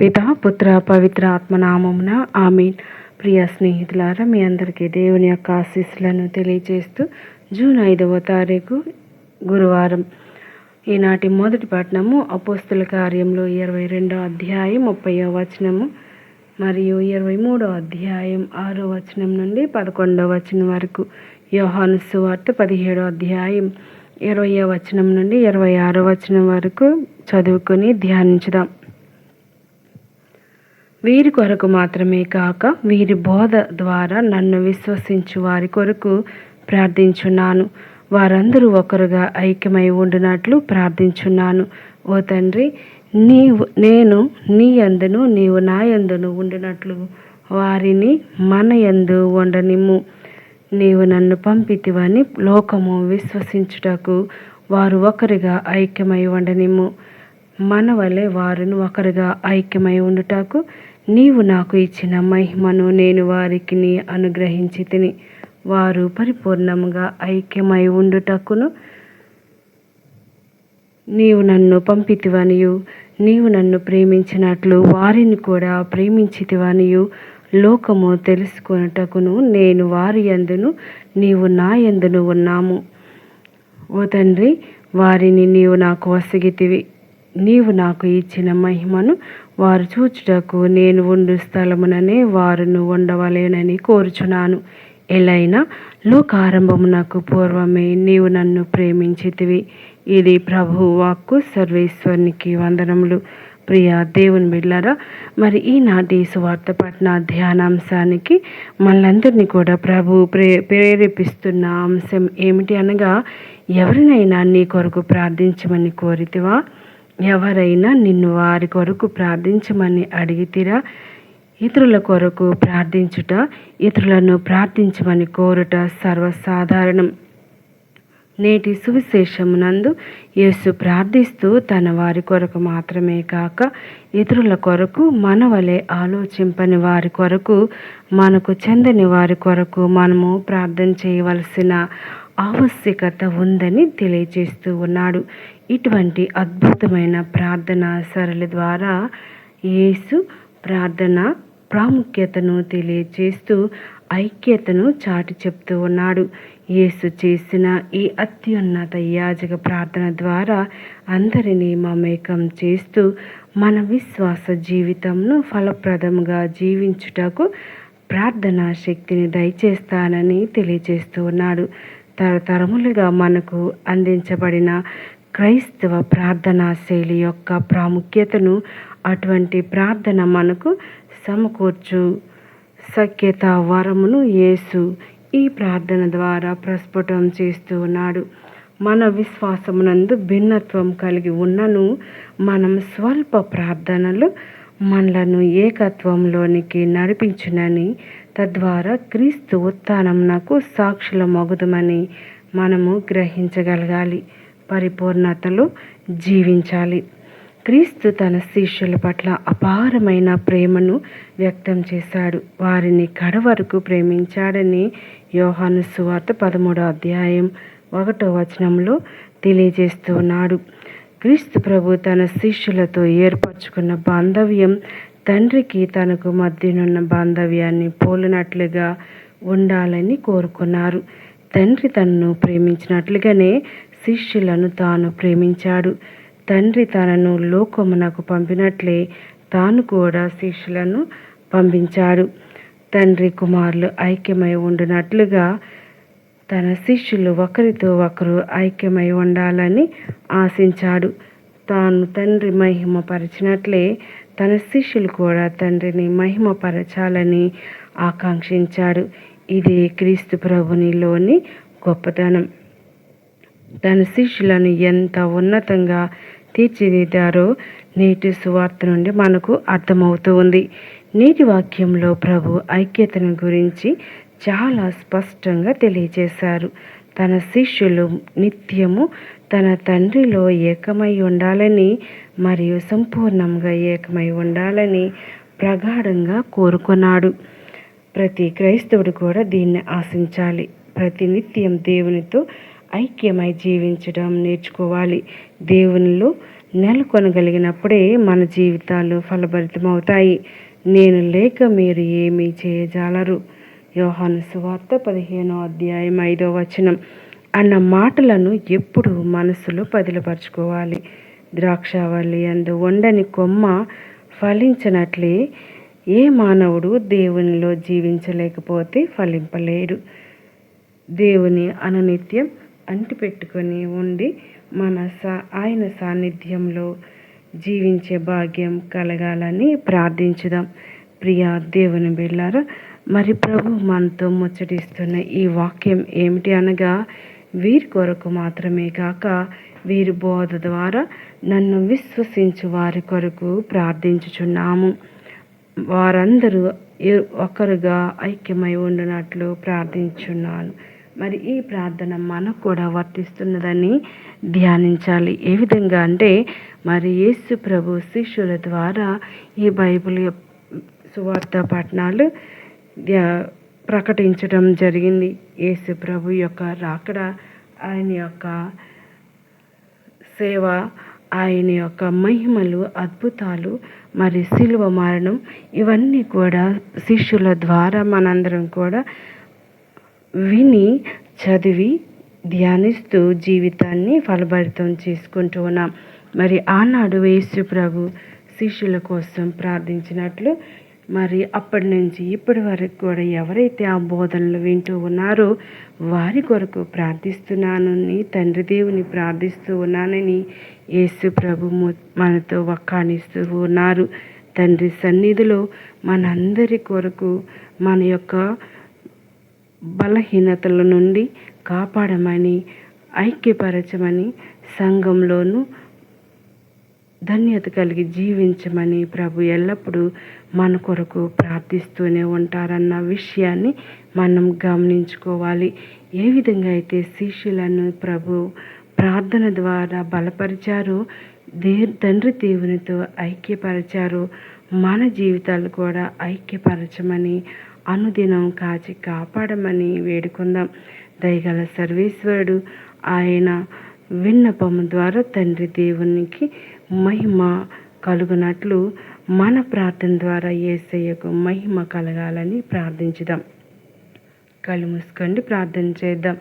పిత పుత్ర పవిత్ర ఆత్మనామమున ఆమెన్. ప్రియ స్నేహితులారా మీ అందరికీ దేవుని యొక్క ఆశీస్సులను తెలియజేస్తూ జూన్ ఐదవ తారీఖు గురువారం. ఈనాటి మొదటి పట్టణము అపోస్తుల కార్యంలో ఇరవై రెండో అధ్యాయం ముప్పయో వచనము మరియు ఇరవై మూడో అధ్యాయం ఆరో వచనం నుండి పదకొండో వచనం వరకు. యోహాను సువార్త పదిహేడో అధ్యాయం ఇరవయో వచనం నుండి ఇరవై ఆరో వచనం వరకు చదువుకొని ధ్యానించుదాం. వీరి కొరకు మాత్రమే కాక వీరి బోధ ద్వారా నన్ను విశ్వసించు వారి కొరకు ప్రార్థించున్నాను. వారందరూ ఒకరుగా ఐక్యమై ఉండినట్లు ప్రార్థించున్నాను. ఓ తండ్రి నీవు నేను నీ యందును నీవు నా యందును ఉండినట్లు వారిని మన యందు ఉండనిమ్ము. నీవు నన్ను పంపితివని లోకము విశ్వసించుటకు వారు ఒకరిగా ఐక్యమై ఉండనిమ్ము. మన వలె వారును ఒకరిగా ఐక్యమై ఉండుటకు నీవు నాకు ఇచ్చిన మహిమను నేను వారికి అనుగ్రహించి తిని వారు పరిపూర్ణముగా ఐక్యమై ఉండుటకును నీవు నన్ను పంపితివనియు నీవు నన్ను ప్రేమించినట్లు వారిని కూడా ప్రేమించితివనియు. లోకము తెలుసుకొనుటకును నేను వారి ఎందును నీవు నా ఎందును ఉన్నాము. ఓ తండ్రి వారిని నీవు నాకు వసగితివి. నీవు నాకు ఇచ్చిన మహిమను వారు చూచుటకు నేను ఉండు స్థలముననే వారును ఉండవలేనని కోరుచున్నాను. ఎలైనా లోకారంభమునకు పూర్వమే నీవు నన్ను ప్రేమించితివి. ఇది ప్రభు వాక్కు సర్వేశ్వరునికి వందనములు. ప్రియ దేవుని బిడ్డారా మరి ఈనాటి సువార్త పట్న ధ్యానాంశానికి మనందరినీ కూడా ప్రభు ప్రే ప్రేరేపిస్తున్న అంశం ఏమిటి అనగా ఎవరినైనా నీ కొరకు ప్రార్థించమని కోరితివా? ఎవరైనా నిన్ను వారి కొరకు ప్రార్థించమని అడిగితిరా. ఇతరుల కొరకు ప్రార్థించుట ఇతరులను ప్రార్థించమని కోరుట సర్వసాధారణం. నేటి సువిశేషమునందు యేసు ప్రార్థిస్తూ తన వారి కొరకు మాత్రమే కాక ఇతరుల కొరకు మన వలె ఆలోచింపని వారి కొరకు మనకు చెందని వారి కొరకు మనము ప్రార్థన చేయవలసిన ఆవశ్యకత ఉందని తెలియజేస్తూ ఉన్నాడు. ఇటువంటి అద్భుతమైన ప్రార్థన సరళి ద్వారా యేసు ప్రార్థన ప్రాముఖ్యతను తెలియజేస్తూ ఐక్యతను చాటి చెప్తూ ఉన్నాడు. యేసు చేసిన ఈ అత్యున్నత యాజక ప్రార్థన ద్వారా అందరినీ మమేకం చేస్తూ మన విశ్వాస జీవితంను ఫలప్రదంగా జీవించుటకు ప్రార్థన శక్తిని దయచేస్తానని తెలియజేస్తూ ఉన్నాడు. తరతరములుగా మనకు అందించబడిన క్రైస్తవ ప్రార్థనా శైలి యొక్క ప్రాముఖ్యతను అటువంటి ప్రార్థన మనకు సమకూర్చు సఖ్యత వరమును యేసు ఈ ప్రార్థన ద్వారా ప్రస్ఫుటం చేస్తూ ఉన్నాడు. మన విశ్వాసమునందు భిన్నత్వం కలిగి ఉన్నను మనం స్వల్ప ప్రార్థనలు మనలను ఏకత్వంలోనికి నడిపించునని తద్వారా క్రీస్తు ఉత్థానమునకు సాక్షుల మగుదమని మనము గ్రహించగలగాలి. పరిపూర్ణతలో జీవించాలి. క్రీస్తు తన శిష్యుల పట్ల అపారమైన ప్రేమను వ్యక్తం చేశాడు. వారిని కడవరకు ప్రేమించాడని యోహాను సువార్త పదమూడో అధ్యాయం ఒకటో వచనంలో తెలియజేస్తున్నాడు. క్రీస్తు ప్రభు తన శిష్యులతో ఏర్పరచుకున్న బాంధవ్యం తండ్రికి తనకు మధ్యనున్న బాంధవ్యాన్ని పోలినట్లుగా ఉండాలని కోరుకున్నారు. తండ్రి తనను ప్రేమించినట్లుగానే శిష్యులను తాను ప్రేమించాడు. తండ్రి తనను లోకమునకు పంపినట్లే తాను కూడా శిష్యులను పంపించాడు. తండ్రి కుమారులు ఐక్యమై ఉండినట్లుగా తన శిష్యులు ఒకరితో ఒకరు ఐక్యమై ఉండాలని ఆశించాడు. తాను తండ్రి మహిమపరిచినట్లే తన శిష్యులు కూడా తండ్రిని మహిమపరచాలని ఆకాంక్షించాడు. ఇది క్రీస్తు ప్రభునిలోని గొప్పతనం. తన శిష్యులను ఎంత ఉన్నతంగా తీర్చిదిద్దారో నేటి సువార్త నుండి మనకు అర్థమవుతూ ఉంది నేటి వాక్యంలో ప్రభు ఐక్యతను గురించి చాలా స్పష్టంగా తెలియజేశారు. తన శిష్యులు నిత్యము తన తండ్రిలో ఏకమై ఉండాలని మరియు సంపూర్ణంగా ఏకమై ఉండాలని ప్రగాఢంగా కోరుకున్నాడు. ప్రతి క్రైస్తవుడు కూడా దీన్ని ఆశించాలి. ప్రతి నిత్యం దేవునితో ఐక్యమై జీవించడం నేర్చుకోవాలి. దేవునిలో నెలకొనగలిగినప్పుడే మన జీవితాలు ఫలభరితమవుతాయి. నేను లేక మీరు ఏమీ చేయజాలరు. యోహాను సువార్త పదిహేనో అధ్యాయం ఐదో వచనం. అన్న మాటలను ఎప్పుడు మనసులో పదిలపరచుకోవాలి. ద్రాక్షావల్లి అందు వండని కొమ్మ ఫలించినట్లే ఏ మానవుడు దేవునిలో జీవించలేకపోతే ఫలింపలేడు. దేవుని అనునిత్యం అంటిపెట్టుకొని ఉండి మన సా ఆయన సాన్నిధ్యంలో జీవించే భాగ్యం కలగాలని ప్రార్థించుదాం. ప్రియా దేవుని బిళ్ళారా మరి ప్రభు మనతో ముచ్చటిస్తున్న ఈ వాక్యం ఏమిటి అనగా వీరి కొరకు మాత్రమే కాక వీరి బోధ ద్వారా నన్ను విశ్వసించు వారి కొరకు ప్రార్థించుచున్నాము. వారందరూ ఒకరుగా ఐక్యమై ఉండినట్లు ప్రార్థించున్నాను. మరి ఈ ప్రార్థన మనకు కూడా వర్తిస్తున్నదని ధ్యానించాలి. ఏ విధంగా అంటే మరి యేసు ప్రభు శిష్యుల ద్వారా ఈ బైబిల్ సువార్త పట్టణాలు ప్రకటించడం జరిగింది. యేసు ప్రభు యొక్క రాకడ ఆయన యొక్క సేవ ఆయన యొక్క మహిమలు అద్భుతాలు మరి శిలువ మరణం ఇవన్నీ కూడా శిష్యుల ద్వారా మనందరం కూడా విని చదివి ధ్యానిస్తూ జీవితాన్ని ఫలభరితం చేసుకుంటూ ఉన్నాం. మరి ఆనాడు యేసు ప్రభు శిష్యుల కోసం ప్రార్థించినట్లు మరి అప్పటి నుంచి ఇప్పటి వరకు కూడా ఎవరైతే ఆ బోధనలు వింటూ ఉన్నారో వారి కొరకు ప్రార్థిస్తున్నానని తండ్రి దేవుని ప్రార్థిస్తూ ఉన్నానని యేసు ప్రభు మనతో వక్కాణిస్తూ ఉన్నారు. తండ్రి సన్నిధిలో మనందరి కొరకు మన యొక్క బలహీనతల నుండి కాపాడమని ఐక్యపరచమని సంఘంలోనూ ధన్యత కలిగి జీవించమని ప్రభు ఎల్లప్పుడూ మన కొరకు ప్రార్థిస్తూనే ఉంటారన్న విషయాన్ని మనం గమనించుకోవాలి. ఏ విధంగా అయితే శిష్యులను ప్రభు ప్రార్థన ద్వారా బలపరిచారో దే తండ్రి దేవునితో ఐక్యపరిచారు మన జీవితాలు కూడా ఐక్యపరచమని అనుదినం కాచి కాపాడమని వేడుకుందాం. దయగల సర్వేశ్వరుడు ఆయన విన్నపము ద్వారా తండ్రి దేవునికి మహిమ కలుగునట్లు మన ప్రార్థన ద్వారా ఏసయ్యకు మహిమ కలగాలని ప్రార్థించుదాం. కళ్ళు మూసుకోండి ప్రార్థన చేద్దాం.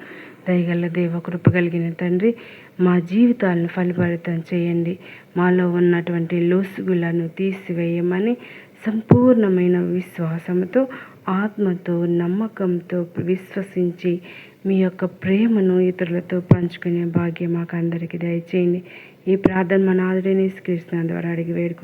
దయగల దేవ కృప కలిగిన తండ్రి మా జీవితాలను ఫలభరితం చేయండి. మాలో ఉన్నటువంటి లోసుగులను తీసివేయమని సంపూర్ణమైన విశ్వాసంతో ఆత్మతో నమ్మకంతో విశ్వసించి మీ యొక్క ప్రేమను ఇతరులతో పంచుకునే భాగ్యం మాకు అందరికీ దయచేయండి. ఈ ప్రార్థన మన ఆదరణి కృష్ణ ద్వారా అడిగి వేడుకుంటాం